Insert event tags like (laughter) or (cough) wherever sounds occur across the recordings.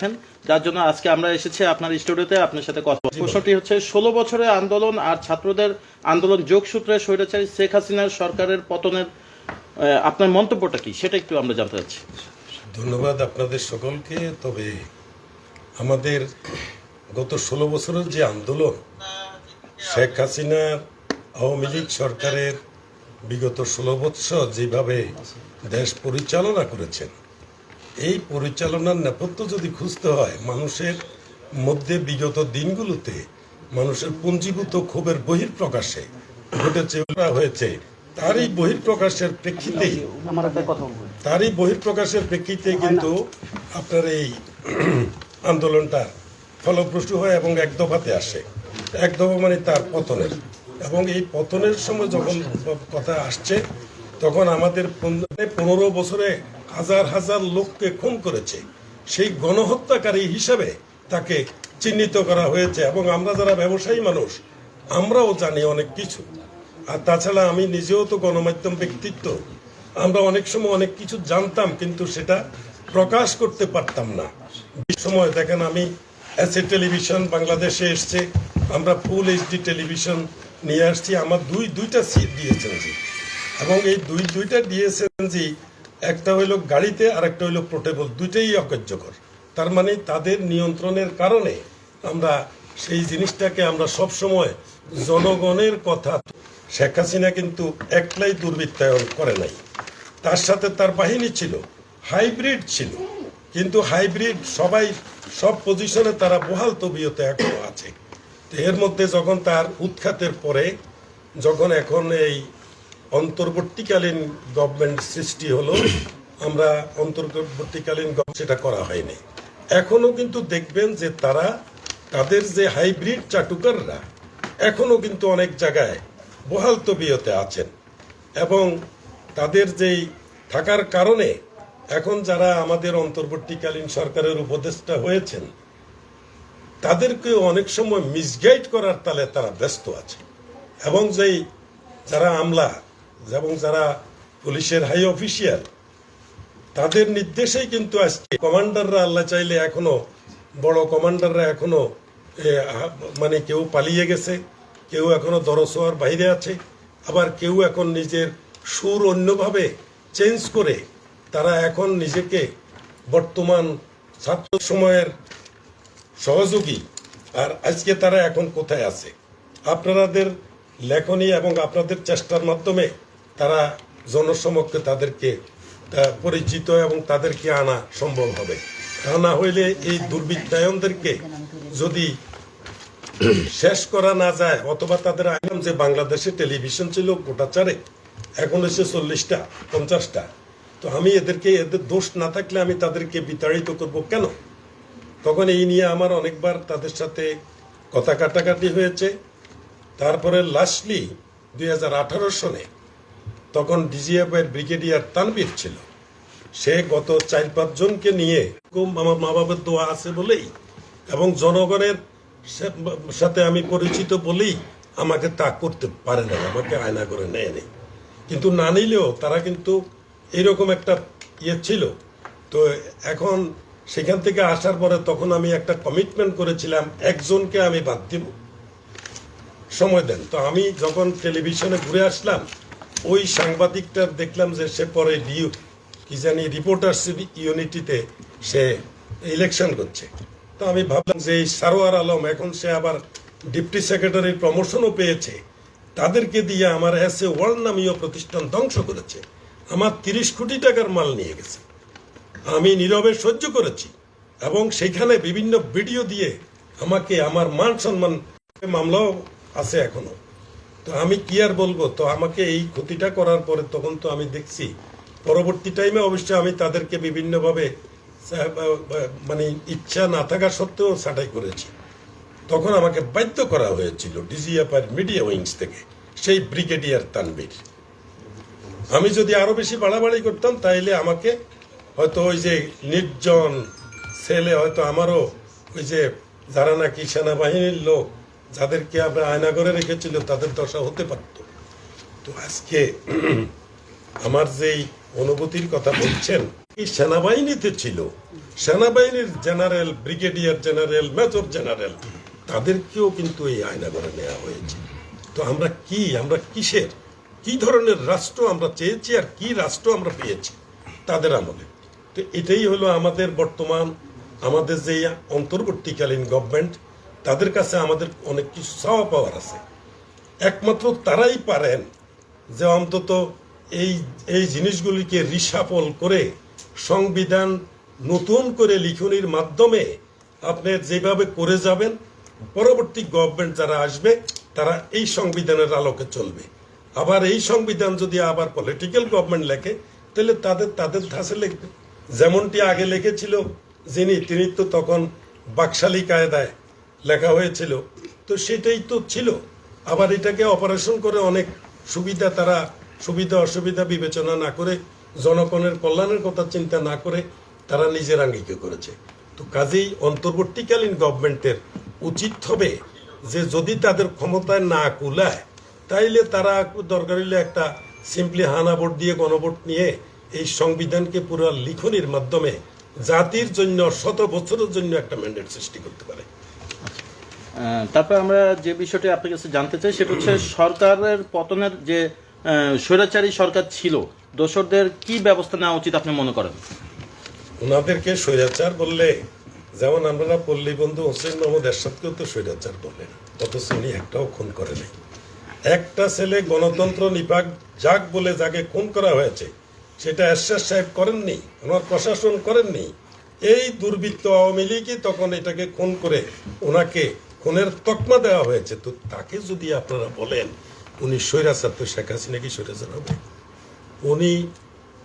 দেখেন। যার জন্য আজকে আমরা এসেছি আপনার স্টুডিওতে, আপনার সাথে কথা প্রশ্নটি হচ্ছে, ষোলো বছরের আন্দোলন আর ছাত্রদের আন্দোলন যোগসূত্রে স্বৈরাচারী শেখ হাসিনার সরকারের পতনের আপনার মন্তব্যটা কি? সেটা একটু আমরা জানতে চাচ্ছি। ধন্যবাদ আপনাদের সকলকে। তবে আমাদের গত ষোলো বছরের যে আন্দোলন, শেখ হাসিনার আওয়ামী লীগ সরকারের বিগত ষোলো বৎসর যেভাবে দেশ পরিচালনা করেছেন এই পরিচালনার নেপথ্য যদি খুঁজতে হয় মানুষের মধ্যে বিগত দিনগুলোতে মানুষের পুঞ্জীভূত ক্ষোভের বহির্প্রকাশে ঘটেছে হয়েছে। তারই বহির্প্রকাশের প্রেক্ষিতেই তারই বহির্প্রকাশের প্রেক্ষিতে কিন্তু আপনার এই আন্দোলনটা ফলপ্রসূ হয় এবং এক দফাতে আসে। এক দফা মানে তার পতনের। এবং এই পতনের সময় যখন কথা আসছে তখন আমাদের পনেরো বছরে হাজার হাজার লোককে খুন করেছে। সেই গণহত্যাকারী হিসাবে তাকে চিহ্নিত করা হয়েছে এবং আমরা যারা ব্যবসায়ী মানুষ, আমরাও জানি অনেক কিছু। আর তাছাড়া আমি নিজেও তো গণমাধ্যম ব্যক্তিত্ব। আমরা অনেক সময় অনেক কিছু জানতাম, কিন্তু সেটা প্রকাশ করতে পারতাম না। সময় দেখেন আমি এসে টেলিভিশন বাংলাদেশে এসছে, আমরা ফুল এইচডি টেলিভিশন নিয়ে আসছি। আমার দুই, দুইটা সিট দিয়েছেন এবং এই দুই, দুইটা দিয়েছেন জি একটা হইল গাড়িতে আর একটা হইল পোর্টেবল, দুইটাই অকার্যকর তার মানে তাদের নিয়ন্ত্রণের কারণে আমরা সেই জিনিসটাকে আমরা সব সময় জনগণের কথা, শেখ হাসিনা কিন্তু একলাই দুর্বৃত্তায়ন করে নাই। তার সাথে তার বাহিনী ছিল, হাইব্রিড ছিল, কিন্তু হাইব্রিড সবাই সব পজিশনে তারা বহাল তবিয়তে এখনও আছে। এর মধ্যে যখন তার উৎখাতের পরে, যখন এখন এই অন্তর্বর্তীকালীন গভর্নমেন্ট সৃষ্টি হলো, আমরা অন্তর্বর্তীকালীন সেটা করা হয়নি। এখনও কিন্তু দেখবেন যে তারা তাদের যে হাইব্রিড চাটুকাররা, এখনও কিন্তু অনেক জায়গায় বহাল তবিয়তে আছেন। এবং তাদের যেই থাকার কারণে এখন যারা আমাদের অন্তর্বর্তীকালীন সরকারের উপদেষ্টা হয়েছেন তাদেরকে অনেক সময় মিসগাইড করার তালে তারা ব্যস্ত আছে। এবং যেই যারা আমলা এবং যারা পুলিশের হাই অফিসিয়াল তাদের নির্দেশেই কিন্তু আজকে কমান্ডাররা আল্লাহ চাইলে এখনও, বড় কমান্ডাররা এখনও মানে কেউ পালিয়ে গেছে, কেউ এখনও দরসোয়ার বাইরে আছে, আবার কেউ এখন নিজের সুর অন্যভাবে চেঞ্জ করে তারা এখন নিজেকে বর্তমান ছাত্র সময়ের সহযোগী। আর আজকে তারা এখন কোথায় আছে? আপনাদের লেখনী এবং আপনাদের চেষ্টার মাধ্যমে তারা জনসমক্ষে তাদেরকে পরিচিত এবং তাদেরকে আনা সম্ভব হবে। তা না হইলে এই দুর্বৃত্তায়নদেরকে যদি শেষ করা না যায়, অথবা তাদের আইন যে বাংলাদেশে টেলিভিশন ছিল, গোটা চারে, এখন হচ্ছে চল্লিশটা, পঞ্চাশটা। তো আমি এদেরকে, এদের দোষ না থাকলে আমি তাদেরকে বিতাড়িত করব কেন? তখন এই নিয়ে আমার অনেকবার তাদের সাথে কথা কাটাকাটি হয়েছে। তারপরে লাস্টলি দুই সনে তখন ডিজিএফ এর ব্রিগেডিয়ার তানবীর ছিল। সে গত চার পাঁচ জনকে নিয়ে আমার মা বাবার দোয়া আছে বলেই এবং জনগণের সাথে আমি পরিচিত বলেই আমাকে তা করতে পারে না আমাকে আয়না করে নেয় নেই। কিন্তু না নিলেও তারা কিন্তু এরকম একটা ইয়ে ছিল। তো এখন সেখান থেকে আসার পরে তখন আমি একটা কমিটমেন্ট করেছিলাম, একজনকে আমি বাদ দিব। সময় দেন। তো আমি যখন টেলিভিশনে ঘুরে আসলাম ওই সাংবাদিকটার দেখলাম যে সে পরে ডিউ কি জানি রিপোর্টার্স ইউনিটিতে সে ইলেকশন করছে। তো আমি ভাবলাম যে এই সারোয়ার আলম, এখন সে আবার ডিপটি সেক্রেটারির প্রমোশনও পেয়েছে, তাদেরকে দিয়ে আমার এসে ওয়ার্ল্ড নামীয় প্রতিষ্ঠান ধ্বংস করেছে। আমার তিরিশ কোটি টাকার মাল নিয়ে গেছে। আমি নীরবে সহ্য করেছি এবং সেখানে বিভিন্ন ভিডিও দিয়ে আমাকে আমার মান সম্মান মামলাও আছে এখনও। তো আমি কি আর বলব? তো আমাকে এই ক্ষতিটা করার পরে তখন তো আমি দেখছি। পরবর্তী টাইমে অবশ্যই আমি তাদেরকে বিভিন্নভাবে মানে ইচ্ছা না থাকা সত্ত্বেও ছাঁটাই করেছি। তখন আমাকে বাধ্য করা হয়েছিল ডিজিএফআই মিডিয়া উইংস থেকে, সেই ব্রিগেডিয়ার তানবীর আমি যদি আরও বেশি বাড়াবাড়ি করতাম, তাইলে আমাকে হয়তো ওই যে নির্জন ছেলে, হয়তো আমারও ওই যে যারা নাকি সেনাবাহিনীর লোক যাদেরকে আমরা আয়না করে রেখেছিল তাদের দশা হতে পারত। তো আজকে (clears throat) আমার যেই অনুভূতির কথা বলছেন, এই সেনাবাহিনীতে ছিল। সেনাবাহিনীর general, brigadier general, major general, তাদেরকেও কিন্তু এই আয়না করে নেওয়া হয়েছে। তো আমরা কি, আমরা কিসের, কি ধরনের রাষ্ট্র আমরা চেয়েছি আর কি রাষ্ট্র আমরা পেয়েছি, তাদের আমলে। তো এটাই হলো আমাদের বর্তমান, আমাদের যে অন্তর্বর্তীকালীন গভর্নমেন্ট তাদের কাছে আমাদের অনেক কিছু চাওয়া পাওয়ার আছে। একমাত্র তারাই পারেন যে অন্তত এই এই জিনিসগুলিকে রিসাফল করে সংবিধান নতুন করে লিখনির মাধ্যমে আপনি যেভাবে করে যাবেন, পরবর্তী গভর্নমেন্ট যারা আসবে, তারা এই সংবিধানের আলোকে চলবে। আবার এই সংবিধান যদি আবার পলিটিক্যাল গভর্নমেন্ট লেখে, তাহলে তাদের তাদের ধাঁচে লিখবে। যেমনটি আগে লিখেছিল যিনি, তিনি তো তখন বাকশালী কায়দায় লেখা হয়েছিল। তো সেটাই তো ছিল। আবার এটাকে অপারেশন করে অনেক সুবিধা তারা সুবিধা, অসুবিধা বিবেচনা না করে, জনগণের কল্যাণের কথা চিন্তা না করে তারা নিজের আঙ্গিকে করেছে। তো কাজেই অন্তর্বর্তীকালীন গভর্নমেন্টের উচিত হবে যে যদি তাদের ক্ষমতায় না কুলায়, তাইলে তারা দরকার হলে একটা সিম্পলি হানা ভোট দিয়ে গণভোট নিয়ে এই সংবিধানকে পুরো লিখনির মাধ্যমে জাতির জন্য, শত বছরের জন্য একটা ম্যান্ডেট সৃষ্টি করতে পারে। তারপর আমরা যে বিষয়টি আপনার কাছে জানতে চাই, সেটা হচ্ছে সরকারের পতনের যে স্বৈরাচারী সরকার ছিল, দোসরদের কি ব্যবস্থা নেওয়া উচিত আপনি মনে করেন? ওনাদেরকে স্বৈরাচার বললে, যেমন আমরা পল্লী বন্ধু হোসেন মোহাম্মদ এরশাদকেও তো স্বৈরাচার বলে, অথচ উনি একটাও খুন করে নাই। একটা ছেলে গণতন্ত্র নিপাক যাক বলে যাকে খুন করা হয়েছে, সেটা এরশাদ সাহেব করেননি, ওনার প্রশাসন করেননি। এই দুর্বৃত্ত আওয়ামী লীগই তখন এটাকে খুন করে ওনাকে খুনের তকমা দেওয়া হয়েছে। তো তাকে যদি আপনারা বলেন, উনি স্বৈরাচার, তো শেখ হাসিনা কি স্বৈরাচার হবে? উনি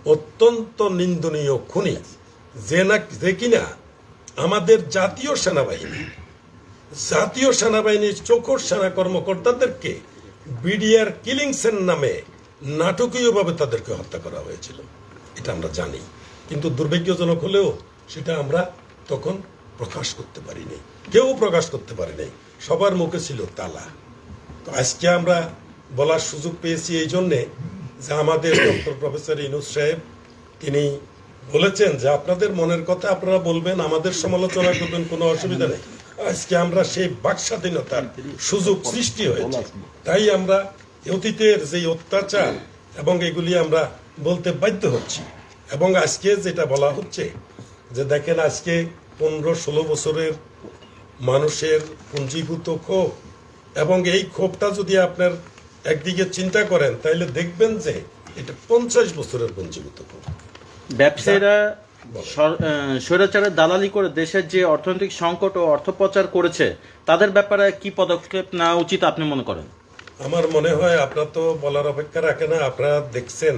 অত্যন্ত নিন্দনীয় খুনি, যে না, যে কিনা আমাদের জাতীয় সেনাবাহিনী, জাতীয় সেনাবাহিনীর চোখর সেনা কর্মকর্তাদেরকে বিডিআর কিলিংসের নামে নাটকীয়ভাবে তাদেরকে হত্যা করা হয়েছিল। এটা আমরা জানি। কিন্তু দুর্ভাগ্যজনক হলেও সেটা আমরা তখন প্রকাশ করতে পারিনি। কেউ প্রকাশ করতে পারিনি সবার মুখে ছিল তালা। তো আজকে আমরা বলার সুযোগ পেয়েছি এই জন্যে যে আমাদের (coughs) ডক্টর প্রফেসর ইনুস সাহেব তিনি বলেছেন যে আপনাদের মনের কথা আপনারা বলবেন আমাদের সমালোচনা করবেন কোনো অসুবিধা নেই। আজকে আমরা সেই বাক স্বাধীনতার সুযোগ সৃষ্টি হয়েছে। তাই আমরা অতীতের যে অত্যাচার এবং এগুলি আমরা বলতে বাধ্য হচ্ছি। এবং আজকে যেটা বলা হচ্ছে যে দেখেন আজকে পনেরো ষোলো বছরের মানুষের পুঞ্জীভূত ক্ষোভ এবং এই ক্ষোভটা যদি আপনার একদিকে চিন্তা করেন তাহলে দেখবেন যে এটা পঞ্চাশ বছরের পুঞ্জীভূত ক্ষোভ। ব্যবসায়ীরা স্বৈরাচারের দালালি করে দেশের যে অর্থনৈতিক সংকট ও অর্থপ্রচার করেছে তাদের ব্যাপারে কি পদক্ষেপ নেওয়া উচিত আপনি মনে করেন? আমার মনে হয় আপনার তো বলার অপেক্ষা রাখে না। আপনারা দেখছেন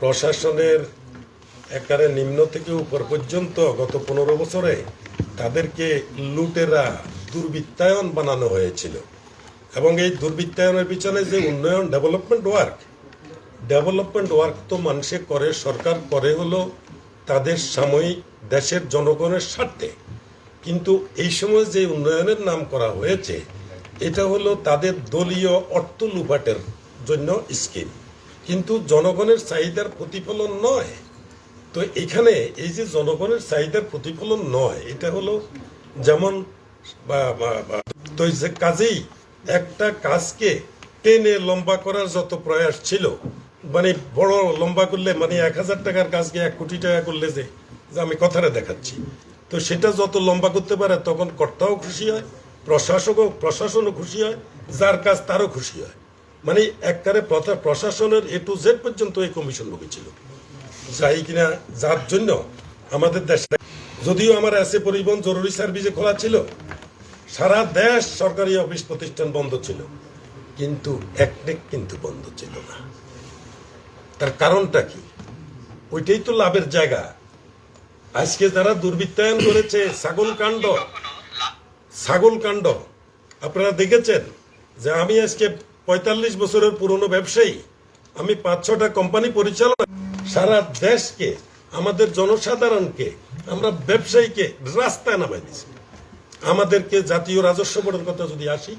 প্রশাসনের একারে নিম্ন থেকে উপর পর্যন্ত গত পনেরো বছরে তাদেরকে লুটেরা দুর্বৃত্তায়ন বানানো হয়েছিল। এবং এই দুর্বৃত্তায়নের পিছনে যে উন্নয়ন ডেভেলপমেন্ট ওয়ার্ক ডেভেলপমেন্ট ওয়ার্ক তো মানুষে করে, সরকার করে হলো তাদের সাময়িক দেশের জনগণের স্বার্থে। কিন্তু এই সময় যে উন্নয়নের নাম করা হয়েছে, এটা হলো তাদের দলীয় অর্থ লুপাটের জন্য স্কিম। কিন্তু জনগণের চাহিদার প্রতিফলন নয়। তো এখানে এই যে জনগণের চাহিদার প্রতিফলন নয়, এটা হলো যেমন তো যে কাজেই একটা কাজকে টেনে লম্বা করার যত প্রয়াস ছিল মানে বড় লম্বা করলে মানে এক হাজার টাকার কাজকে এক কোটি টাকা করলে যে আমি কথাটা দেখাচ্ছি, তো সেটা যত লম্বা করতে পারে তখন কর্তাও খুশি হয়, প্রশাসকও, প্রশাসনও খুশি হয়, যার কাজ তারও খুশি হয়। মানে প্রথা- প্রশাসনের এ টু জেড পর্যন্ত এই কমিশন ছিল যাই কিনা যার জন্য আমাদের দেশে যদিও আমার এসে পরিবহন জরুরি সার্ভিসে খোলা ছিল, সারা দেশ সরকারি অফিস প্রতিষ্ঠান বন্ধ ছিল, কিন্তু একটেক কিন্তু বন্ধ ছিল না। তার কারণটা কি? ওইটাই তো লাভের জায়গা। আজকে যারা দুর্বৃত্তায়ন করেছে, ছাগল কাণ্ড ছাগল কাণ্ড, আপনারা দেখেছেন যে আমি আজকে পঁয়তাল্লিশ বছরের পুরনো ব্যবসায়ী, আমি পাঁচ ছটা কোম্পানি পরিচালনা সারা দেশকে, আমাদের জনসাধারণকে, আমরা ব্যবসায়ীকে রাস্তায় নামাই দিছি আমাদেরকে জাতীয় রাজস্ব বোর্ডের কথা যদি আসি,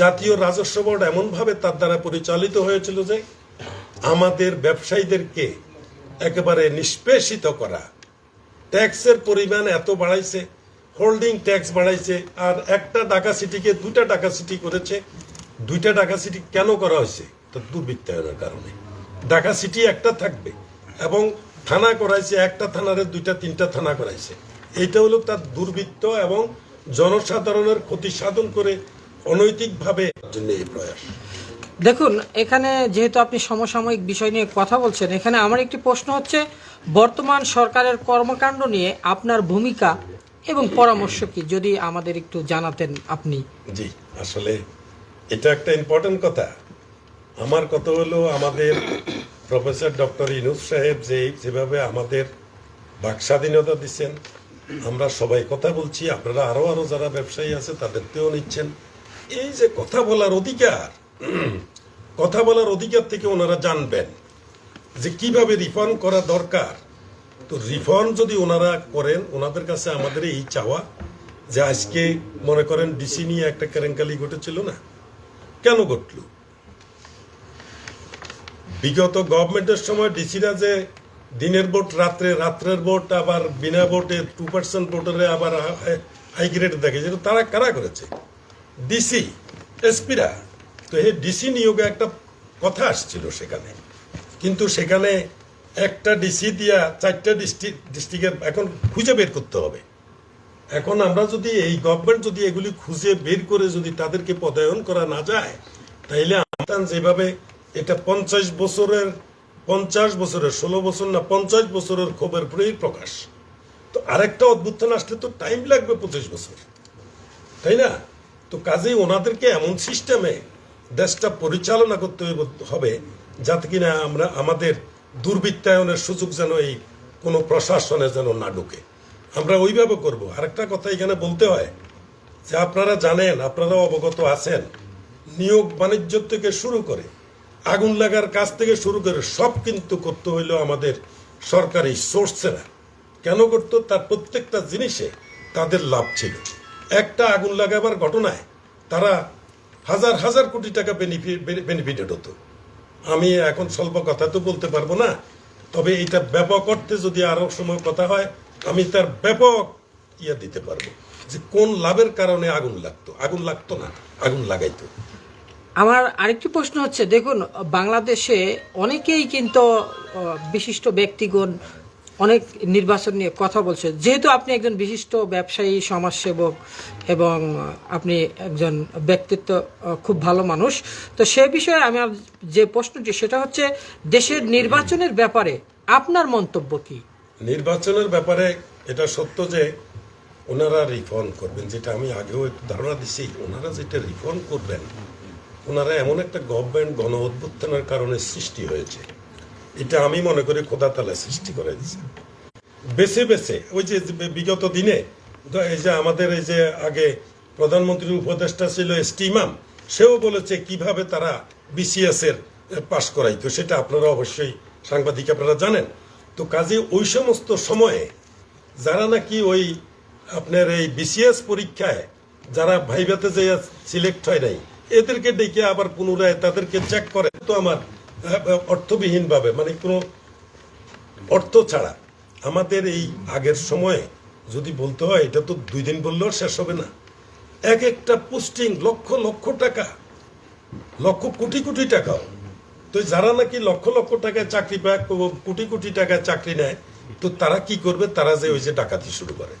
জাতীয় রাজস্ব বোর্ড এমনভাবে তার দ্বারা পরিচালিত হয়েছিল যে, আমাদের ব্যবসায়ীদেরকে একেবারে নিষ্পেষিত করা। ট্যাক্সের পরিমাণ এত বাড়াইছে, হোল্ডিং ট্যাক্স বাড়াইছে, আর একটা ঢাকা সিটিকে দুটা ঢাকা সিটি করেছে। দুইটা ঢাকা সিটি কেন করা হয়েছে? তো দুর্বৃত্তায়নের কারণে। ঢাকা সিটি একটা থাকবে এবং থানা করাইছে একটা থানারে দুইটা তিনটা থানা করাইছে। এইটা হলো তার দুর্বৃত্ত এবং জনসাধারণের ক্ষতি সাধন করে অনৈতিকভাবে জন্য এই প্রয়াস। দেখুন এখানে যেহেতু আপনি সমসাময়িক বিষয় নিয়ে কথা বলছেন এখানে আমার একটি প্রশ্ন হচ্ছে বর্তমান সরকারের কর্মকাণ্ড নিয়ে আপনার ভূমিকা এবং পরামর্শ কি? যদি আমাদের একটু জানাতেন আপনি। জি আসলে এটা একটা ইম্পর্টেন্ট কথা। আমার কথা হলো, আমাদের প্রফেসর ডক্টর ইনুস সাহেব যে যেভাবে আমাদের বাক স্বাধীনতা দিচ্ছেন, আমরা সবাই কথা বলছি, আপনারা আরও আরও যারা ব্যবসায়ী আছে তাদেরকেও নিচ্ছেন। এই যে কথা বলার অধিকার, কথা বলার অধিকার থেকে ওনারা জানবেন যে কীভাবে রিফান্ড করা দরকার। তো রিফান্ড যদি ওনারা করেন, ওনাদের কাছে আমাদের এই চাওয়া যে আজকে মনে করেন ডিসি নিয়ে একটা কেরেঙ্কালি ঘটেছিল না? কেন ঘটল? বিগত গভর্নমেন্টের সময় ডিসিরা যে দিনের ভোট, রাত্রে রাত্রের ভোট, আবার বিনা ভোটে টু পার্সেন্ট ভোটারে আবার হাই গ্রেড দেখে, যেটা তারা কারা করেছে? ডিসি এসপিরা তো এই ডিসি নিয়োগে একটা কথা আসছিল সেখানে। কিন্তু সেখানে একটা ডিসি দিয়া চারটা ডিস্ট্রিক্ট ডিস্ট্রিক্টের এখন খুঁজে বের করতে হবে। এখন আমরা যদি এই গভর্নমেন্ট যদি এগুলি খুঁজে বের করে যদি তাদেরকে পদায়ন করা না যায়, তাইলে আমরা যেভাবে এটা পঞ্চাশ বছরের পঞ্চাশ বছরের, ষোলো বছর না, পঞ্চাশ বছরের ক্ষোভের পরেই প্রকাশ। তো আরেকটা অদ্ভুত্থান আসলে তো টাইম লাগবে পঁচিশ বছর। তাই না? তো কাজেই ওনাদেরকে এমন সিস্টেমে দেশটা পরিচালনা করতে হবে যাতে কিনা আমরা আমাদের দুর্বৃত্তায়নের সুযোগ যেন এই কোনো প্রশাসনে যেন না ঢুকে। আমরা ওইভাবে করব। আরেকটা কথা এখানে বলতে হয় যে আপনারা জানেন আপনারা অবগত আছেন, নিয়োগ বাণিজ্য থেকে শুরু করে আগুন লাগার কাজ থেকে শুরু করে সব কিন্তু করতে হইল আমাদের সরকারি সোর্সেরা কেন করতো? তার প্রত্যেকটা জিনিসে তাদের লাভ ছিল। একটা আগুন লাগাবার ঘটনায় তারা হাজার হাজার কোটি টাকা বেনিফিট বেনিফিটেড হতো। আমি এখন স্বল্প কথা তো বলতে পারব না, তবে এটা ব্যাপক অর্থে যদি আরও সময় কথা হয়, আমি তার ব্যাপক ইয়ে দিতে পারব। যে কোন লাভের কারণে আগুন লাগতো? আগুন লাগতো না, আগুন লাগাইতো। আমার আরেকটি প্রশ্ন হচ্ছে, দেখুন, বাংলাদেশে অনেকেই কিন্তু বিশিষ্ট ব্যক্তিগণ অনেক নির্বাচন নিয়ে কথা বলছে। যেহেতু আপনি একজন বিশিষ্ট ব্যবসায়ী, সমাজসেবক এবং আপনি একজন ব্যক্তিত্ব খুব ভালো মানুষ, তো সে বিষয়ে আমার যে প্রশ্নটি, সেটা হচ্ছে, দেশের নির্বাচনের ব্যাপারে আপনার মন্তব্য কি? নির্বাচনের ব্যাপারে এটা সত্য যে ওনারা রিফর্ম করবেন, যেটা আমি আগেও একটু ধারণা দিছি, ওনারা যেটা রিফর্ম করবেন ওনারা এমন একটা গভর্নমেন্ট গণ অভ্যুত্থানের কারণে সৃষ্টি হয়েছে, এটা আমি মনে করি খোদা তালা সৃষ্টি করে দিছে বেছে বেছে, ওই যে বিগত দিনে এই যে আমাদের এই যে আগে প্রধানমন্ত্রীর উপদেষ্টা ছিল স্টিমাম সেও বলেছে কীভাবে তারা বিসিএস এর পাশ করাইতো সেটা আপনারা অবশ্যই সাংবাদিক আপনারা জানেন। তো কাজে ওই সমস্ত সময়ে যারা নাকি ওই আপনার এই বিসিএস পরীক্ষায়, যারা ভাইভাতে যে সিলেক্ট হয় নাই এদেরকে ডেকে আবার পুনরায় তাদেরকে চেক করে। তো আমার অর্থবিহীন ভাবে মানে কোনো অর্থ ছাড়া। আমাদের এই আগের সময়ে যদি বলতে হয়, এটা তো দুই দিন বললেও শেষ হবে না। এক একটা পোস্টিং লক্ষ লক্ষ টাকা, লক্ষ কোটি কোটি টাকাও। তো যারা নাকি লক্ষ লক্ষ টাকায় চাকরি পায় কোটি কোটি টাকায় চাকরি নেয়, তো তারা কি করবে? তারা যে ওই যে ডাকাতি শুরু করে।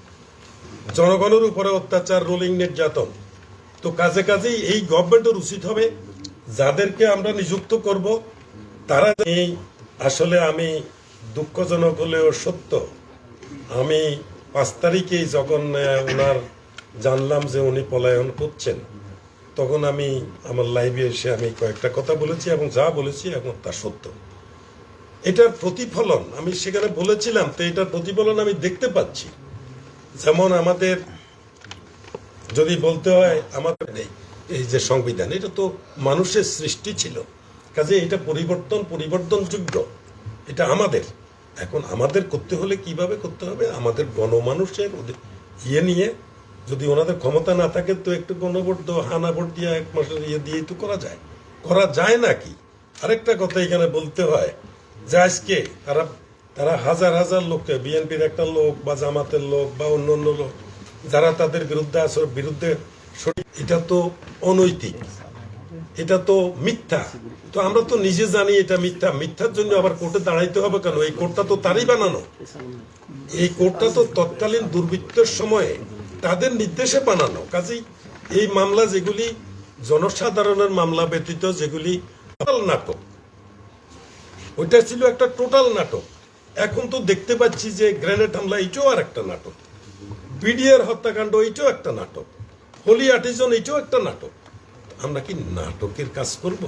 জনগণের উপরে অত্যাচার রোলিং নির্যাতন তো কাজে কাজেই এই গভর্নমেন্টের উচিত হবে। যাদেরকে আমরা নিযুক্ত করব, তারা আসলে আমি দুঃখজনক হলেও সত্য। আমি পাঁচ তারিখেই যখন ওনার জানলাম যে উনি পলায়ন করছেন, তখন আমি আমার লাইভে এসে আমি কয়েকটা কথা বলেছি এবং যা বলেছি এখন তা সত্য। এটার প্রতিফলন, আমি সেখানে বলেছিলাম, তো এটার প্রতিফলন আমি দেখতে পাচ্ছি। যেমন আমাদের যদি বলতে হয়, আমাদের এই- এই যে সংবিধান, এটা তো মানুষের সৃষ্টি ছিল। কাজে এটা পরিবর্তন, পরিবর্তনযোগ্য। এটা আমাদের। এখন আমাদের করতে হলে কীভাবে করতে হবে? আমাদের গণমানুষের ইয়ে নিয়ে যদি ওনাদের ক্ষমতা না থাকে, তো একটু গণভোট দেওয়া, হানা ভোট দিয়ে এক মাসের ইয়ে দিয়েই তো করা যায়। করা যায় নাকি আরেকটা কথা এখানে বলতে হয় যে আজকে তারা তারা হাজার হাজার লোককে, বিএনপির একটা লোক বা জামাতের লোক বা অন্য অন্য লোক যারা তাদের বিরুদ্ধে বিরুদ্ধে এটা তো অনৈতিক। এটা তো মিথ্যা। তো আমরা তো নিজে জানি এটা মিথ্যা। মিথ্যার জন্য আবার কোর্টে দাঁড়াইতে হবে কেন? এই কোর্টটা তো তারই বানানো। এই কোর্টটা তো তৎকালীন দুর্বৃত্তের সময়ে তাদের নির্দেশে বানানো। কাজেই এই মামলা যেগুলি জনসাধারণের মামলা ব্যতীত যেগুলি টোটাল নাটক, ওইটা ছিল একটা টোটাল নাটক। এখন তো দেখতে পাচ্ছি যে গ্রেনেড হামলা, এটাও আর একটা নাটক। বিডিআর হত্যাকাণ্ড এটাও একটা নাটক। হোলি আর্টিজন এটাও একটা নাটক। আমরা কি নাটকের কাজ করব?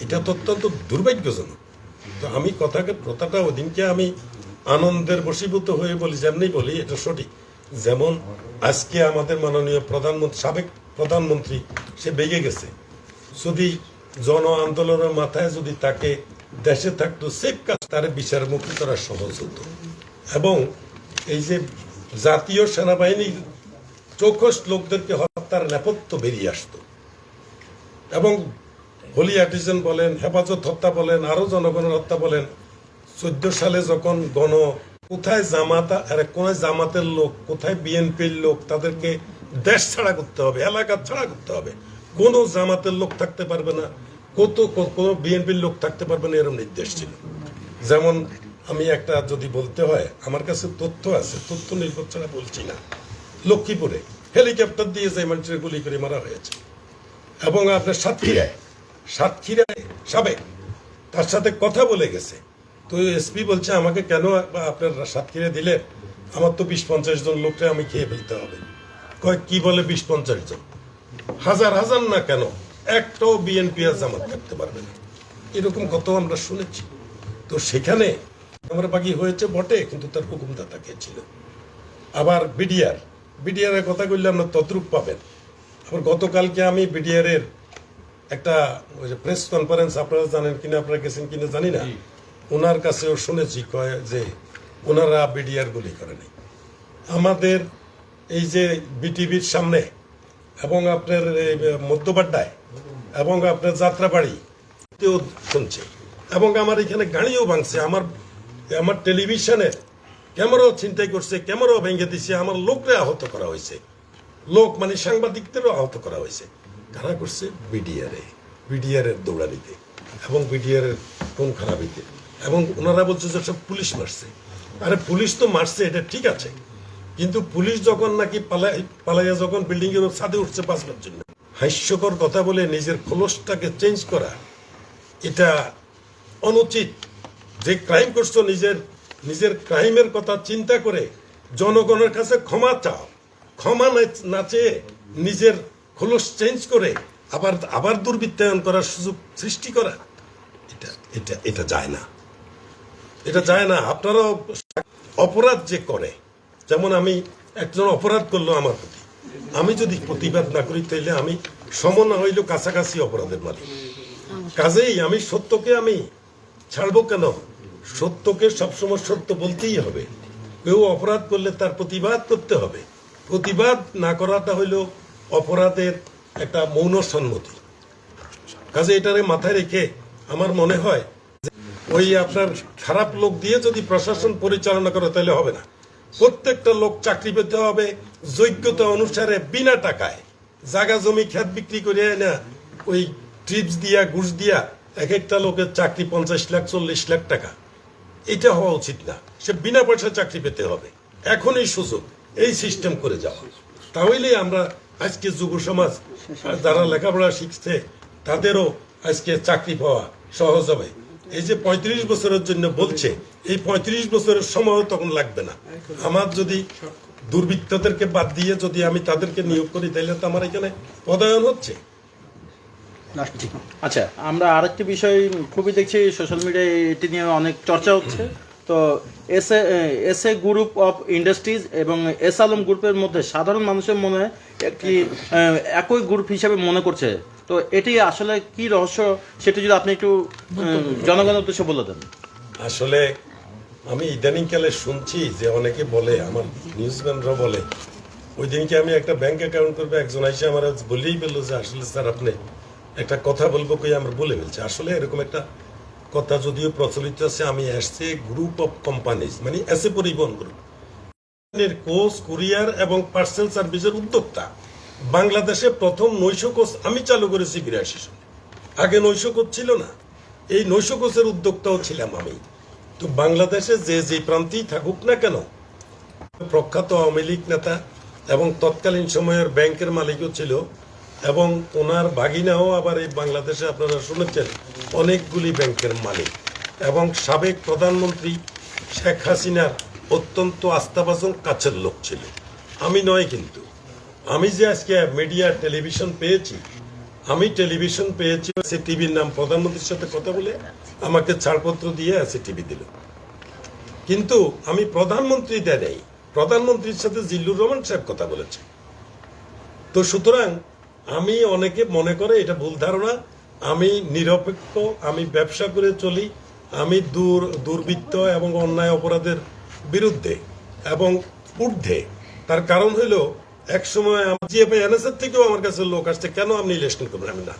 এটা তো অত্যন্ত দুর্ভাগ্যজনক। তো আমি কথাকে, কথাটা ওদিনকে আমি আনন্দের বশীভূত হয়ে বলি যেমনি বলি, এটা সঠিক। যেমন আজকে আমাদের মাননীয় প্রধানমন্ত্রী, সাবেক প্রধানমন্ত্রী, সে বেগে গেছে। যদি জন আন্দোলনের মাথায় যদি তাকে দেশে থাকতো সেফ কাজ তার বিচারমুখী করা সহজ হতো। এবং এই যে জাতীয় সেনাবাহিনীর চৌকস লোকদেরকে হত্যার নেপথ্য বেরিয়ে আসতো। এবং হোলি আর্টিজেন বলেন, হেফাজত হত্যা বলেন, আরও জনগণের হত্যা বলেন, চোদ্দ সালে যখন গণ, কোথায় জামাতা, আর কোথায় জামাতের লোক, কোথায় বিএনপির লোক, তাদেরকে দেশ ছাড়া করতে হবে, এলাকা ছাড়া করতে হবে। কোন জামাতের লোক থাকতে পারবে না, কত কোনো বিএনপির লোক থাকতে পারবে না এরকম নির্দেশ ছিল। যেমন আমি একটা যদি বলতে হয়, আমার কাছে তথ্য আছে, তথ্য নির্ভর ছাড়া বলছি না। লক্ষ্মীপুরে হেলিকপ্টার দিয়ে যে মানুষের গুলি করে মারা হয়েছে। এবং আপনার সাতক্ষীরায় সাতক্ষীরায় সাবেক, তার সাথে কথা বলে গেছে। তো এসপি বলছে, আমাকে কেন আপনার সাতক্ষীরা দিলে? আমার তো বিশ পঞ্চাশ জন লোককে আমি খেয়ে ফেলতে হবে। কয়, কি বলে বিশ পঞ্চাশ জন? হাজার হাজার না কেন? একটাও বিএনপি আর জামাত থাকতে পারবে না। এরকম কত আমরা শুনেছি। তো সেখানে আমরা বাকি হয়েছে বটে কিন্তু তার হুকুমদাতা কে ছিল? আবার বিডিআর। বিডিআর এর কথা বললে আমরা তদ্রুপ পাবেন। আবার গতকালকে আমি বিডিআর এর একটা প্রেস কনফারেন্স আপনারা জানেন কিনা আপনারা গেছেন কিনা জানি না। ওনার কাছেও শুনেছি কয় যে ওনারা বিডিআর গুলি করেনি আমাদের এই যে বিটিভির সামনে এবং আপনার এই মধ্যবাড্ডায় এবং আপনার যাত্রাবাড়ি শুনছে। এবং আমার এখানে গাড়িও ভাঙছে আমার আমার টেলিভিশনের ক্যামেরাও ছিনতাই করছে, ক্যামেরাও ভেঙে দিছে, আমার লোকরে আহত করা হয়েছে। লোক মানে সাংবাদিকদেরও আহত করা হয়েছে। কারা করছে বিডিআরে, বিডিআরের দৌড়ানিতে এবং বিডিআরের কোন খারাপিতে এবং ওনারা বলছে যে সব পুলিশ মারছে। আরে পুলিশ তো মারছে, এটা ঠিক আছে। কিন্তু পুলিশ যখন নাকি পালাই, পালাইয়া যখন বিল্ডিং এর ছাদে উঠছে বাঁচবার জন্য, হাস্যকর কথা বলে নিজের খোলসটাকে চেঞ্জ করা, এটা অনুচিত। যে ক্রাইম করছ নিজের নিজের ক্রাইমের কথা চিন্তা করে জনগণের কাছে ক্ষমা চাও। ক্ষমা না- চেয়ে নিজের খোলস চেঞ্জ করে আবার আবার দুর্বৃত্তায়ন করার সুযোগ সৃষ্টি করা। এটা এটা এটা যায় না। এটা যায় না। আপনারাও অপরাধ যে করে, যেমন আমি একজন অপরাধ করল আমার প্রতি। আমি যদি প্রতিবাদ না করি, তাইলে আমি সম না হইলেও কাছাকাছি অপরাধের মালিক। কাজেই আমি সত্যকে আমি ছাড়বো কেন? সত্যকে সবসময় সত্য বলতেই হবে। কেউ অপরাধ করলে তার প্রতিবাদ করতে হবে। প্রতিবাদ না করাটা হইল অপরাধের একটা মৌন সম্মতি কাজে এটারে মাথায় রেখে আমার মনে হয় ওই আপনার খারাপ লোক দিয়ে যদি প্রশাসন পরিচালনা করে, তাহলে হবে না। প্রত্যেকটা লোক চাকরি পেতে হবে যোগ্যতা অনুসারে বিনা টাকায়। জায়গা জমি খ্যাত বিক্রি করে না ওই ট্রিপস দিয়া ঘুষ দিয়া এক একটা লোকের চাকরি পঞ্চাশ লাখ, চল্লিশ লাখ টাকা। এটা হওয়া উচিত না। সে বিনা পয়সা চাকরি পেতে হবে। এখনই সুযোগ, এই সিস্টেম করে যাওয়া। তাহলেই আমরা আজকে যুব সমাজ যারা লেখাপড়া শিখছে, তাদেরও আজকে চাকরি পাওয়া সহজ হবে। এই যে পঁয়ত্রিশ বছরের জন্য বলছে, এই পঁয়ত্রিশ বছরের সময় তখন লাগবে না। আমার যদি দুর্বৃত্তদেরকে বাদ দিয়ে যদি আমি তাদেরকে নিয়োগ করি, তাহলে তো আমার এখানে পদায়ন হচ্ছে। আচ্ছা আমরা আরেকটি বিষয় খুবই দেখছি সোশ্যাল মিডিয়ায় এটি নিয়ে অনেক চর্চা হচ্ছে। তো S S A group of industries এবং এস আলম গ্রুপের মধ্যে সাধারণ মানুষের মনে একটি একই গ্রুপ হিসাবে মনে করছে। তো এটি আসলে কি রহস্য সেটি যদি আপনি একটু জনগণের উদ্দেশ্যে বলে দেন। আসলে আমি ইদানিংকালে শুনছি যে অনেকে বলে আমার নিউজম্যানরা বলে ওই দিনকে আমি একটা ব্যাংক অ্যাকাউন্ট করব একজন এসে আমার বলেই পেল যে আসলে স্যার আপনি একটা কথা বলব কই আমরা বলে ফেলছি। আসলে এরকম একটা কথা যদিও প্রচলিত আছে, আমি আসছে গ্রুপ অফ কোম্পানিজ মানে এসে পরিবহন গ্রুপ কোচ কুরিয়ার এবং পার্সেল সার্ভিসের উদ্যোক্তা। বাংলাদেশে প্রথম নৈশ কোচ আমি চালু করেছি বিরাশি সালে। আগে নৈশ কোচ ছিল না। এই নৈশ কোচের উদ্যোক্তাও ছিলাম আমি। তো বাংলাদেশে যে যে প্রান্তেই থাকুক না কেন, প্রখ্যাত আওয়ামী লীগ নেতা এবং তৎকালীন সময়ের ব্যাংকের মালিকও ছিল। এবং ওনার ভাগিনাও আবার এই বাংলাদেশে আপনারা শুনেছেন, অনেকগুলি ব্যাংকের মালিক। এবং সাবেক প্রধানমন্ত্রী শেখ হাসিনার অত্যন্ত আস্থাভাজন কাছের লোক ছিল। আমি নয় কিন্তু। আমি যে আজকে মিডিয়া টেলিভিশন পেয়েছি, আমি টেলিভিশন পেয়েছি, সে টিভির নাম প্রধানমন্ত্রীর সাথে কথা বলে আমাকে ছাড়পত্র দিয়ে আছে টিভি দিল। কিন্তু আমি প্রধানমন্ত্রী দেয় নেই, প্রধানমন্ত্রীর সাথে জিল্লুর রহমান সাহেব কথা বলেছে তো সুতরাং আমি অনেকে মনে করে এটা ভুল ধারণা, আমি নিরপেক্ষ, আমি ব্যবসা করে চলি, আমি দূর, দুর্বৃত্ত এবং অন্যায় অপরাধের বিরুদ্ধে এবং ঊর্ধ্বে। তার কারণ হলো এক সময় জিএফআই এনএসএর থেকেও আমার কাছে লোক আসছে, কেন আপনি ইলেকশন করবেন? আমি না।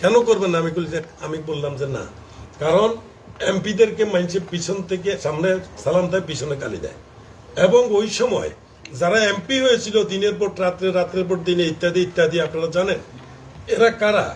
কেন করবেন না? আমি যে, আমি বললাম যে না। কারণ এমপিদেরকে মানুষের পিছন থেকে, সামনে সালাম দেয়, পিছনে গালি দেয়। এবং ওই সময় যারা এমপি হয়েছিল দিনের পর রাত্রে, রাত্রের পর দিনে ইত্যাদি ইত্যাদি, আপনারা জানেন? এরা কারা?